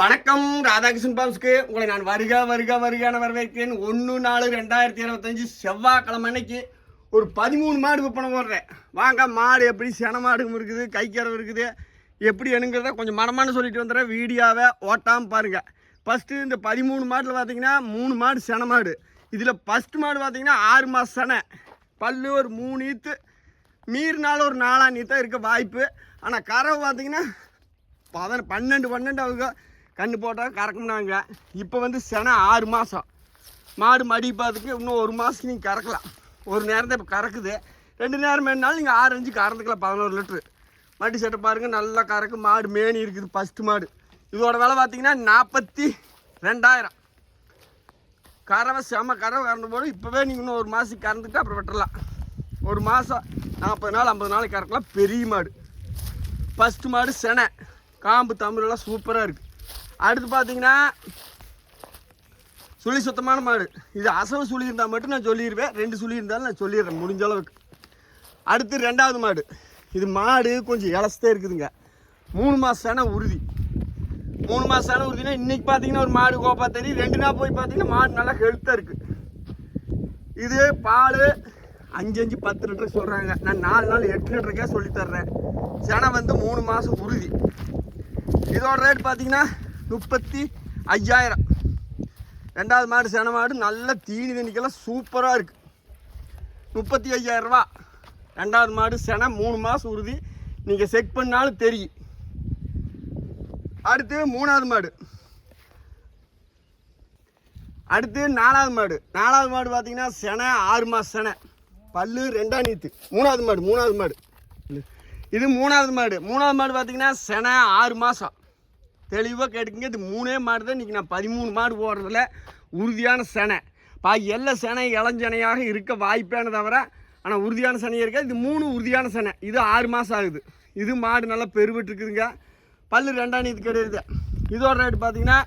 வணக்கம் ராதாகிருஷ்ணன் பாம்ஸ்க்கு உங்களை நான் வருக வருக வருகான வரவேற்கிறேன். ஒன்று நாலு ரெண்டாயிரத்தி இருபத்தஞ்சி செவ்வாய்க்கிழமை அன்னைக்கு ஒரு பதிமூணு மாடு விற்பனை போடுறேன். வாங்க மாடு எப்படி சென மாடும் இருக்குது கைக்கரவு இருக்குது எப்படி என்னங்கிறத கொஞ்சம் மனமானு சொல்லிட்டு வந்துடுறேன். வீடியோவை ஓட்டாமல் பாருங்கள் ஃபஸ்ட்டு இந்த பதிமூணு மாட்டில் பார்த்தீங்கன்னா மூணு மாடு சென மாடு. இதில் ஃபஸ்ட்டு மாடு பார்த்தீங்கன்னா ஆறு மாதம் செனை. பல்லு ஒரு மூணு ஈத்து. மீறினாலும் ஒரு நாலாம் நீத்தான் இருக்க வாய்ப்பு. ஆனால் கறவை பார்த்தீங்கன்னா பதன பன்னெண்டு பன்னெண்டு அவங்க கண்ணு போட்டால் கறக்குனாங்க இப்போ வந்து செனை ஆறு மாதம் மாடு மடி பார்த்துக்கு இன்னும் ஒரு மாதத்துக்கு நீங்கள் கறக்கலாம். ஒரு நேரம் தான் இப்போ கறக்குது. ரெண்டு நேரம் வேணுனாலும் நீங்கள் ஆறு அஞ்சு கறந்துக்கலாம் பதினோரு லிட்ரு மடி சட்டை பாருங்கள் நல்லா கறக்கு. மாடு மேனி இருக்குது ஃபஸ்ட்டு மாடு. இதோட விலை பார்த்தீங்கன்னா நாற்பத்தி ரெண்டாயிரம். கறவை செம கறவை கறந்து போது இப்போவே நீங்கள் இன்னும் ஒரு மாதத்துக்கு கறந்துட்டு அப்புறம் வெட்டலாம். ஒரு மாதம் நாற்பது நாள் ஐம்பது நாளைக்கு கறக்கலாம். பெரிய மாடு. ஃபஸ்ட்டு மாடு செனை. காம்பு தமிழெல்லாம் சூப்பராக இருக்குது அடுத்து பார்த்தீங்கன்னா சுழி சுத்தமான மாடு. இது அசவு சுழி இருந்தால் மட்டும் நான் சொல்லிடுவேன் ரெண்டு சுழி இருந்தாலும் நான் சொல்லிடுறேன் முடிஞ்ச அளவுக்கு. அடுத்து ரெண்டாவது மாடு. இது மாடு கொஞ்சம் இலசத்தே இருக்குதுங்க. மூணு மாதம் உறுதி. மூணு மாதம் உறுதினா இன்றைக்கி பார்த்தீங்கன்னா ஒரு மாடு கோப்பா தெரியும் ரெண்டு நாள் போய் பார்த்தீங்கன்னா மாடு நல்லா ஹெல்த்தாக இருக்குது இது பால் அஞ்சு அஞ்சு பத்து லிட்டர் சொல்கிறாங்க நான் நாலு நாள் எட்டு லிட்டருக்கே சொல்லித்தர்றேன் செனை வந்து மூணு மாதம் உறுதி. இதோட ரேட் பார்த்தீங்கன்னா முப்பத்தி ஐயாயிரம். ரெண்டாவது மாடு செனை மாடு நல்ல தீனி தண்ணிக்கெல்லாம் சூப்பராக இருக்குது முப்பத்தி ஐயாயிரம் ரூபா. ரெண்டாவது மாடு செனை மூணு மாதம் உறுதி. நீங்கள் செக் பண்ணாலும் தெரியும். அடுத்து மூணாவது மாடு. அடுத்து நாலாவது மாடு. நாலாவது மாடு பார்த்தீங்கன்னா செனை ஆறு மாதம் செனை. பல்லு ரெண்டாம் நீத்து. மூணாவது மாடு மூணாவது மாடு. இது மூணாவது மாடு. மூணாவது மாடு பார்த்தீங்கன்னா செனை ஆறு மாதம் தெளிவாக கேட்டுக்கங்க. இது மூணே மாடு தான். இன்றைக்கி நான் பதிமூணு மாடு போடுறதுல உறுதியான செனை. பா எல்லா செனை இளஞ்சனையாக இருக்க வாய்ப்பேன தவிர ஆனால் உறுதியான சனையாக இருக்கா இது மூணு உறுதியான செனை. இது ஆறு மாதம் ஆகுது. இது மாடு நல்லா பெருவிட்டுருக்குதுங்க. பல் பல்லு ரெண்டாம் நீதி கிடையாது இதோட ரேட் பார்த்தீங்கன்னா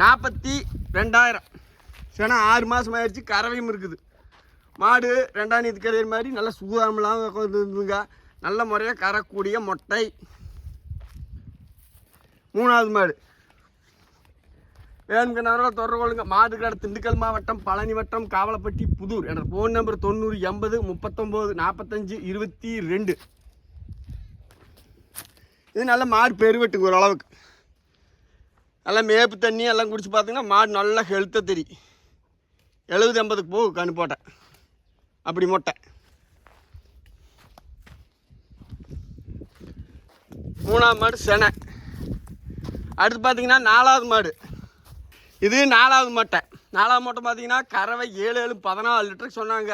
நாற்பத்தி ரெண்டாயிரம். செனை ஆறு மாதம் ஆயிடுச்சு. கறவையும் இருக்குது. மாடு ரெண்டாம் நீதி கிடையாது மாதிரி நல்ல சூதாமலாம் இருந்துங்க நல்ல முறையாக கறக்கூடிய மொட்டை. மூணாவது மாடு. வேணுங்கிறவர்கள் தொடர்பு கொள்ளுங்க. மாடுகடை திண்டுக்கல் மாவட்டம் பழனி வட்டம் காவலப்பட்டி புதூர் எனது ஃபோன் நம்பர் தொண்ணூறு எண்பது முப்பத்தொம்போது நாற்பத்தஞ்சு இருபத்தி ரெண்டு. இது நல்ல மாடு பெருவெட்டுங்க ஓரளவுக்கு. நல்லா மேப்பு தண்ணி எல்லாம் குடிச்சு பார்த்தீங்கன்னா மாடு நல்லா ஹெல்த்தாக தெரியும். எழுபது எண்பதுக்கு போகும் கண்ணு போட்டேன் அப்படி மொட்டை. மூணாவது மாடு செனை. அடுத்து பார்த்தீங்கன்னா நாலாவது மாடு. இது நாலாவது மட்டை. நாலாவது மட்டை பார்த்தீங்கன்னா கறவை ஏழு ஏழு பதினாலு லிட்டருக்கு சொன்னாங்க.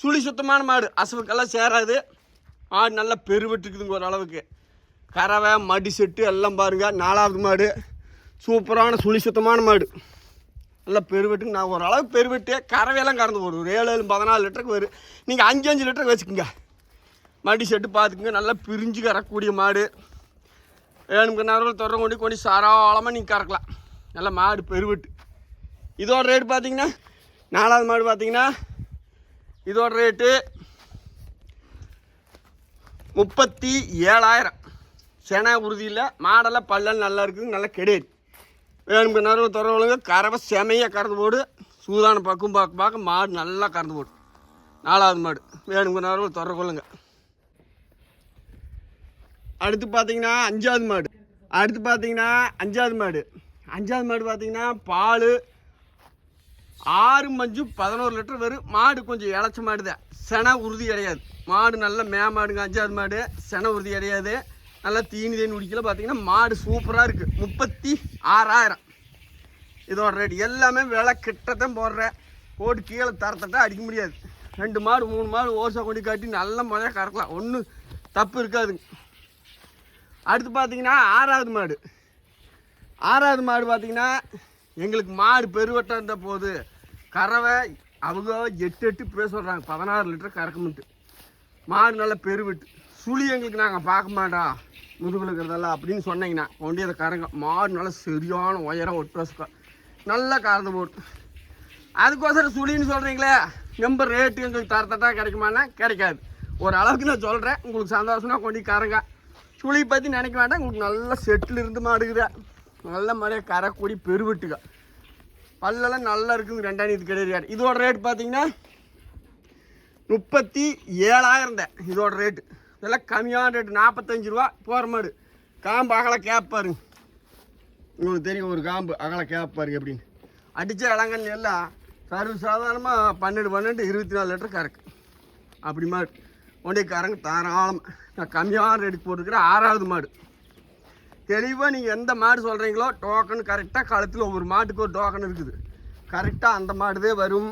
சுழி சுத்தமான மாடு. அசவுக்கெல்லாம் சேராது. மாடு நல்லா பெருவெட்டுக்குதுங்க ஓரளவுக்கு. கறவை மடி செட்டு எல்லாம் பாருங்க. நாலாவது மாடு. சூப்பரான சுழி சுத்தமான மாடு. நல்லா பெருவெட்டுக்கு நான் ஓரளவுக்கு பெருவெட்டு கறவையெல்லாம் கறந்து போடும் ஒரு ஏழு ஏழு பதினாலு லிட்டருக்கு வரும் நீங்கள் அஞ்சு அஞ்சு லிட்டருக்கு வச்சுக்கோங்க. மடி செட்டு பார்த்துக்குங்க. நல்லா பிரிஞ்சு கறக்கூடிய மாடு. ஏழு நேரம் தொடர கொண்டு கொண்டு சாராளமாக நீங்கள் கறக்கலாம். நல்லா மாடு பெருவெட்டு. இதோட ரேட் பார்த்தீங்கன்னா நாலாவது மாடு பார்த்தீங்கன்னா இதோட ரேட்டு முப்பத்தி ஏழாயிரம். சென உறுதியில் மாடெல்லாம் பல்லல் நல்லா இருக்குது நல்லா கிடையாது. வேணுங்க நேரம் ஒழுங்கு கறவை செமையாக கறந்து போடு. சூதான பக்கம் பார்க்க பார்க்க மாடு நல்லா கறந்து போடு நாலாவது மாடு. வேணுங்க நேரம் தொடர்பு கொள்ளுங்க. அடுத்து பார்த்தீங்கன்னா அஞ்சாவது மாடு. அடுத்து பார்த்தீங்கன்னா அஞ்சாவது மாடு. அஞ்சாவது மாடு பார்த்தீங்கன்னா பால். ஆறு மஞ்சு பதினோரு லிட்டர் வரும் மாடு கொஞ்சம் இளைச்ச மாடு தான். செனை உறுதி கிடையாது. மாடு நல்ல மே மாடுங்க அஞ்சாவது மாடு. செனை உறுதி கிடையாது. நல்லா தீனி தேனி குடிக்கல. பார்த்தீங்கன்னா மாடு சூப்பராக இருக்குது முப்பத்தி ஆறாயிரம். இதோட ரேட் எல்லாமே விலை கிட்டத்தான் போடுறேன் போட்டு கீழே தரத்தட்டா அடிக்க முடியாது. ரெண்டு மாடு மூணு மாடு ஓசை கொண்டு காட்டி நல்ல முறையாக கறக்கலாம். ஒன்றும் தப்பு இருக்காதுங்க. அடுத்து பார்த்தீங்கன்னா ஆறாவது மாடு. ஆறாவது மாடு பார்த்தீங்கன்னா எங்களுக்கு மாடு பெருவட்டம் இருந்த போது கறவை அவங்க எட்டு எட்டு பேர் சொல்கிறாங்க பதினாறு லிட்டர் கறக்கமுட்டு மாடு நல்லா பெருவிட்டு. சுழி எங்களுக்கு நாங்கள் பார்க்க மாட்டோம். முதுகில் இருக்கிறதெல்லாம் அப்படின்னு சொன்னீங்கன்னா கொண்டு அதை கறங்க. மாடு நல்லா சரியான உயரம் ஒட்டு நல்லா கறந்து போட்டு. அதுக்கோசரம் சுழின்னு சொல்கிறீங்களே நம்பர் ரேட்டு எங்களுக்கு தரத்தட்டா கிடைக்குமானா கிடைக்காது. ஒரு அளவுக்கு நான் சொல்கிறேன் உங்களுக்கு சந்தோஷம்னா கொண்டு கறங்க. சுழி பற்றி நினைக்க வேண்டாம் உங்களுக்கு நல்ல செட்டில் இருந்து மாடுகிற நல்ல மாதிரியாக கரைக்கூடி பெருவெட்டுக்க. பல்லெல்லாம் நல்லா இருக்குங்க ரெண்டாயிரத்து கிடையாது. இதோட ரேட் பார்த்தீங்கன்னா முப்பத்தி ஏழாயிரம் தான் இதோட ரேட்டு இதெல்லாம் கம்மியான ரேட்டு நாற்பத்தஞ்சு ரூபா போகிற மாடு. காம்பு அகல கேட்பாருங்க உங்களுக்கு தெரியும் ஒரு காம்பு அகல கேட்பாருங்க எப்படின்னு. அடித்த இளங்கண்ணி எல்லாம் சர்வ சாதாரணமாக பன்னெண்டு பன்னெண்டு இருபத்தி நாலு லிட்டர் கறக்கு. அப்படி மாதிரி ஒண்டிக்காரங்க தாராளம். நான் கம்மியான ரேட்டுக்கு போட்டுருக்குற ஆறாவது மாடு. தெளிவாக நீங்கள் எந்த மாடு சொல்கிறீங்களோ டோக்கன் கரெக்டாக கழுத்தில் ஒவ்வொரு மாட்டுக்கு ஒரு டோக்கன் இருக்குது. கரெக்டாக அந்த மாடுதே வரும்.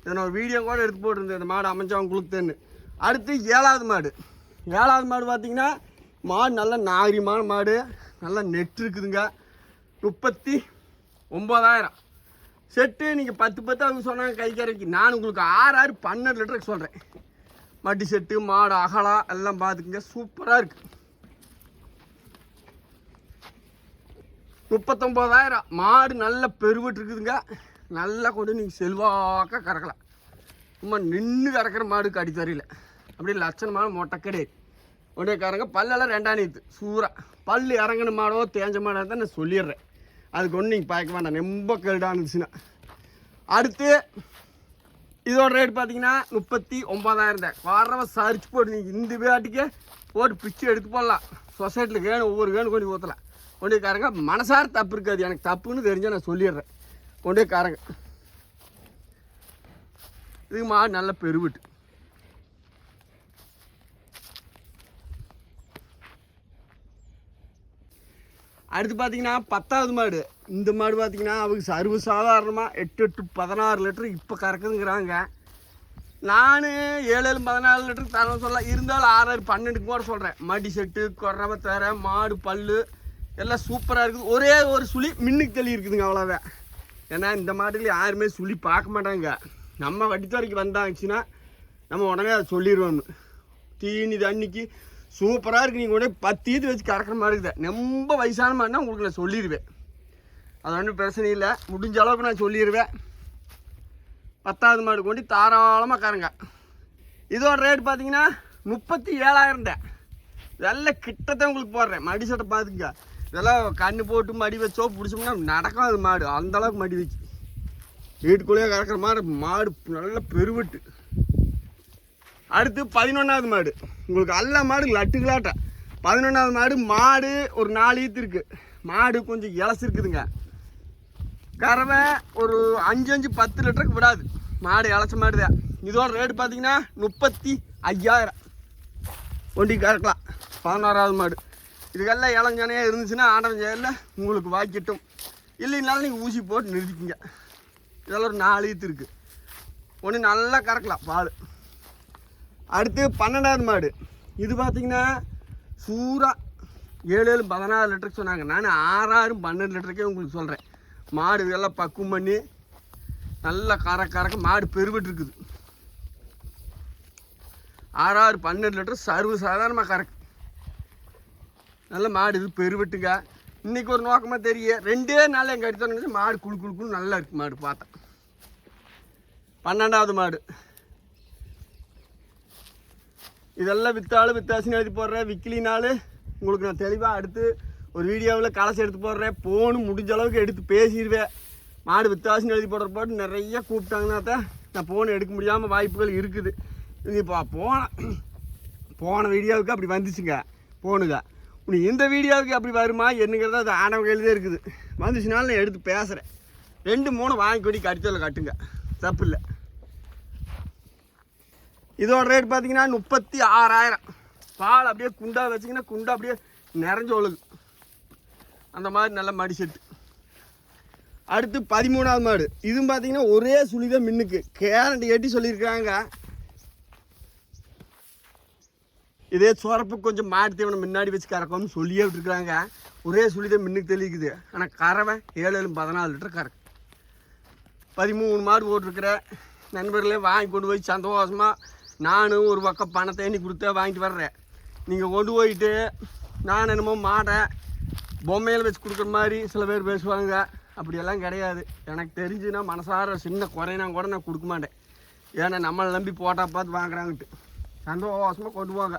இதை நான் ஒரு வீடியோ கூட எடுத்து போட்டிருந்தேன் இந்த மாடு அமைச்சவன் கொடுத்தேன்னு அடுத்து ஏழாவது மாடு. ஏழாவது மாடு பார்த்தீங்கன்னா மாடு நல்ல நாகரிகமான மாடு. நல்ல நெட் இருக்குதுங்க. முப்பத்தி ஒம்பதாயிரம் செட்டு நீங்கள் பத்து பத்து அவங்க சொன்னாங்க கை கரைக்கு நான் உங்களுக்கு ஆறு ஆறு பன்னெண்டு லிட்டருக்கு சொல்கிறேன் மட்டி செட்டு மாடு அகலா எல்லாம் பார்த்துக்குங்க சூப்பராக இருக்குது முப்பத்தொம்போதாயிரம் மாடு நல்ல பெருவிட்டு இருக்குதுங்க. நல்லா கொண்டு நீங்கள் செல்வாக்க கறக்கலாம். சும்மா நின்று கறக்கிற மாடுக்கு அடி தரையில். அப்படியே லட்சணமான மொட்டை கிடையாது உடனே கறங்க பல்லெல்லாம் ரெண்டாம் நீத்து. சூறா. பல் இறங்கின மாடோ தேஞ்ச மாடோ தான் நான் சொல்லிடுறேன். அதுக்கு ஒன்று நீங்கள் பார்க்க வேண்டாம். ரொம்ப கேடானுச்சுன்னா அடுத்து இதோட ரேட் பார்த்தீங்கன்னா முப்பத்தி ஒன்பதாயிரம் தான். வாரவ சரிச்சு போட்டு நீங்கள் இந்த பேட்டிக்கே போட்டு பிச்சு எடுத்து போடலாம். சொசைட்டியில் வேணும் ஒவ்வொரு வேணும் கொண்டு ஊற்றலாம் கொண்டு காரங்க மனசார தப்பு இருக்காது. எனக்கு தப்புன்னு தெரிஞ்சால் நான் சொல்லிடுறேன். கொண்டு காரங்க இதுக்கு மாடு நல்ல பெருவிட்டு. அடுத்து பார்த்தீங்கன்னா பத்தாவது மாடு. இந்த மாடு பார்த்தீங்கன்னா அவங்க சர்வ சாதாரணமாக எட்டு எட்டு பதினாறு லிட்டரு இப்போ கறக்குதுங்கிறாங்க. நான் ஏழு ஏழு பதினாலு லிட்டருக்கு தரேன் சொல்ல இருந்தாலும் ஆறு ஆறு பன்னெண்டுக்கு கூட சொல்கிறேன் மடி செட்டு குறவை தர மாடு பல்லு எல்லாம் சூப்பராக இருக்குது. ஒரே ஒரு சுழி மின்னுக்கு தள்ளி இருக்குதுங்க அவ்வளோவே ஏன்னா இந்த மாட்டுல யாருமே சுழி பார்க்க மாட்டாங்க. நம்ம வட்டித்துறைக்கு வந்தாச்சுன்னா நம்ம உடனே அதை சொல்லிடுவோம் தீனி தண்ணிக்கு சூப்பராக இருக்குது நீங்கள் உடனே பத்து இது வச்சு கறக்கிற மாதிரி இருக்குது. ரொம்ப வயசான மாதிரினா உங்களுக்கு நான் சொல்லிடுவேன். அது ஒன்றும் பிரச்சனை இல்லை. முடிஞ்ச அளவுக்கு நான் சொல்லிடுவேன் பத்தாவது மாடு கொண்டு தாராளமாக கறங்க. இதோட ரேட் பார்த்தீங்கன்னா முப்பத்தி ஏழாயிரம் தான். இதெல்லாம் கிட்டத்தான் உங்களுக்கு போடுறேன். மடி சட்டை பார்த்துங்க இதெல்லாம் கண்ணு போட்டு மடி வச்சோ பிடிச்சோம்னா நடக்கும் அது மாடு. அந்த அளவுக்கு மடி வச்சு. வீட்டுக்குள்ளேயே கறக்கிற மாடு மாடு நல்ல பெருவிட்டு. அடுத்து பதினொன்றாவது மாடு. உங்களுக்கு எல்லா மாடு லட்டுகளாட்டம் பதினொன்றாவது மாடு மாடு ஒரு நாலு ஈத்து இருக்குது மாடு கொஞ்சம் இலசு இருக்குதுங்க. கறவை ஒரு அஞ்சு அஞ்சு பத்து லிட்டருக்கு விடாது. மாடு இலச்ச மாடு தான் இதோட ரேட்டு பார்த்தீங்கன்னா முப்பத்தி ஐயாயிரம். ஒண்டி கறக்கலாம். பதினோராவது மாடு. இதுக்கெல்லாம் இளஞ்சனையாக இருந்துச்சுன்னா ஆண்டவன் செயலில் உங்களுக்கு வாக்கிட்டும் இல்லைனாலும் நீங்கள் ஊசி போட்டு நிறுத்திக்கிங்க. இதெல்லாம் ஒரு நாலு ஈத்து இருக்குது ஒன்று நல்லா கறக்கலாம் பால். அடுத்து பன்னெண்டாவது மாடு. இது பார்த்திங்கன்னா சூறா. ஏழு ஏழு பதினாறு லிட்டருக்கு சொன்னாங்க. நான் ஆறாயிரம் பன்னெண்டு லிட்டருக்கே உங்களுக்கு சொல்கிறேன் மாடு இதெல்லாம் பக்குவம் பண்ணி நல்லா கற கறக்க மாடு பெருவிட்டுருக்குது. ஆறாறு பன்னெண்டு லிட்டர் சர்வ சாதாரணமாக கறக்கு. நல்ல மாடு இது பெருவிட்டுங்க. இன்னைக்கு ஒரு நோக்கமாக தெரியும் ரெண்டே நாள் எங்கள் அடித்தோன்னு மாடு குழு குழு நல்லா இருக்குது மாடு பார்த்தேன். பன்னெண்டாவது மாடு. இதெல்லாம் விற்றாலும் வித்தாசின்னு எழுதி போடுறேன். விற்கலினாலும் உங்களுக்கு நான் தெளிவாக அடுத்து ஒரு வீடியோவில் கலசி எடுத்து போடுறேன். போன் முடிஞ்ச அளவுக்கு எடுத்து பேசிடுவேன் மாடு வித்தாசின்னு எழுதி போடுற போட்டு நிறைய கூப்பிட்டாங்கன்னா தான் நான் ஃபோன் எடுக்க முடியாமல் வாய்ப்புகள் இருக்குது. இப்போ போன போன வீடியோவுக்கு அப்படி வந்துச்சுங்க. போனுங்க. உனி இந்த வீடியோவுக்கு அப்படி வருமா என்னங்கிறது அது ஆனவ கையில் தான் இருக்குது. வந்துச்சுனாலும் நான் எடுத்து பேசுகிறேன் ரெண்டு மூணு வாங்கி கொடி கடித்தல கட்டுங்க. தப்பு இல்லை. இதோட ரேட் பார்த்தீங்கன்னா முப்பத்தி ஆறாயிரம். பால் அப்படியே குண்டா வச்சிங்கன்னா குண்டா அப்படியே நிறைஞ்சு ஒழுகு. அந்த மாதிரி நல்ல மடி செட்டு. அடுத்து பதிமூணாவது மாடு. இதுவும் பார்த்தீங்கன்னா ஒரே சுழிதான் மின்னுக்கு. கேரண்டி கட்டி சொல்லியிருக்காங்க இதே சுரப்பு கொஞ்சம் மாட்டு தீவனம் முன்னாடி வச்சு கறக்கணும்னு சொல்லியே விட்டுருக்காங்க ஒரே சுழிதான் மின்னுக்கு தெளிக்குது. ஆனால் கறவை ஏழு ஏழு பதினாலு லிட்டர் கறக்கு. பதிமூணு மாடு போட்டிருக்கிற நண்பர்களே வாங்கி கொண்டு போய் சந்தோஷமாக நானும் ஒரு பக்கம் பணத்தை எண்ணி கொடுத்தே வாங்கிட்டு வர்றேன். நீங்கள் கொண்டு போயிட்டு நான் என்னமோ மாடை பொம்மையில் வச்சு கொடுக்குற மாதிரி சில பேர் பேசுவாங்க. அப்படியெல்லாம் கிடையாது. எனக்கு தெரிஞ்சுன்னா மனசார சின்ன குறைனா கூட நான் கொடுக்க மாட்டேன். ஏன்னா நம்மளை நம்பி போட்டால் பார்த்து வாங்குறாங்கன்ட்டு. சந்தோஷமாக கொண்டு போங்க.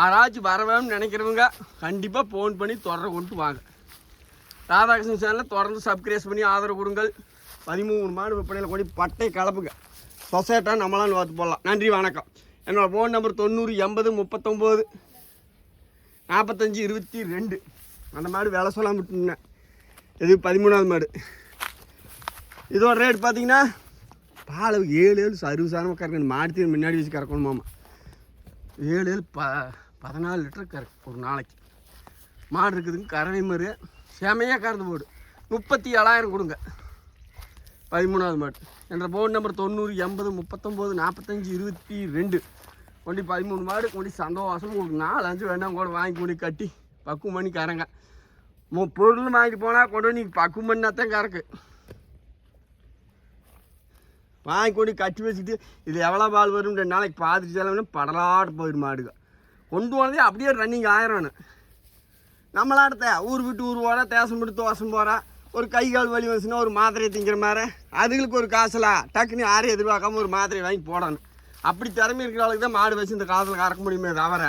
யாராச்சும் வரவேன்னு நினைக்கிறவங்க கண்டிப்பாக ஃபோன் பண்ணி தொடர கொண்டு வாங்க. ராதாகிருஷ்ணன் சேனலில் தொடர்ந்து சப்ஸ்கிரைஸ் பண்ணி ஆதரவு கொடுங்கள். பதிமூணு மாடு விற்பனையில் கொண்டு பட்டை கலப்புங்க. சொசைட்டாக நம்மளான்னு பார்த்து போடலாம். நன்றி வணக்கம். என்னோடய ஃபோன் நம்பர் தொண்ணூறு எண்பது முப்பத்தொம்போது நாற்பத்தஞ்சு இருபத்தி ரெண்டு. அந்த மாடு வேலை சொல்லாமல் விட்டுருந்தேன். இது பதிமூணாவது மாடு. இதோட ரேட் பார்த்தீங்கன்னா பால் ஏழு ஏழு சருவசாரமாக கறக்கணும் மாடு முன்னாடி வச்சு கறக்கணும் மாமா. ஏழு ஏழு ப பதினாலு லிட்டர் கறக்கு ஒரு நாளைக்கு. மாடு இருக்குதுங்க கறவை மாடு. செமையாக கறந்து போடு. முப்பத்தி ஏழாயிரம் கொடுங்க. பதிமூணாவது மாடு. என்ற ஃபோன் நம்பர் தொண்ணூறு எண்பது முப்பத்தொம்போது நாற்பத்தஞ்சு இருபத்தி ரெண்டு. கொண்டு பதிமூணு மாடு கொண்டு சந்தோஷம். உங்களுக்கு நாலு அஞ்சு வேணாம் கூட வாங்கி கொண்டு கட்டி. பக்குவம் பண்ணி கறங்க பொருள் வாங்கிட்டு போனால் கொண்டு வந்து நீங்கள் பக்குவம் தான் கறக்கு. வாங்கி கொண்டு கட்டி வச்சுட்டு இது எவ்வளோ பால் வரும் ரெண்டு நாளைக்கு பார்த்துட்டு செலவுன்னு படலாட்டு போயிடும் மாடுங்க கொண்டு போனதே அப்படியே ரன்னிங் ஆயிரம்னு நம்மளாடத்த ஊர் விட்டு ஊர் போகிறா தேசம் விட்டு தோசம் போகிறா ஒரு கை கால் வலி வந்துச்சுன்னா ஒரு மாத்திரையை திங்கிற மாதிரி. அதுங்களுக்கு ஒரு காசுலாம் டக்குன்னு யாரையும் எதிர்பார்க்காம ஒரு மாத்திரையை வாங்கி போடணும். அப்படி திறமை இருக்கிறவளுக்கு தான் மாடு வச்சு இந்த காலத்தில் கறக்க முடியுமே தவிர.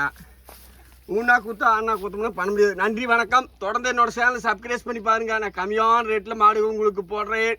ஊனா குத்து ஆனா குத்தோம்னா பண்ண முடியாது. நன்றி வணக்கம். தொடர்ந்து என்னோட சேனலை சப்ஸ்கிரைப் பண்ணி பாருங்க. நான் கம்மியான ரேட்டில் மாடு உங்களுக்கு போடுறேன்.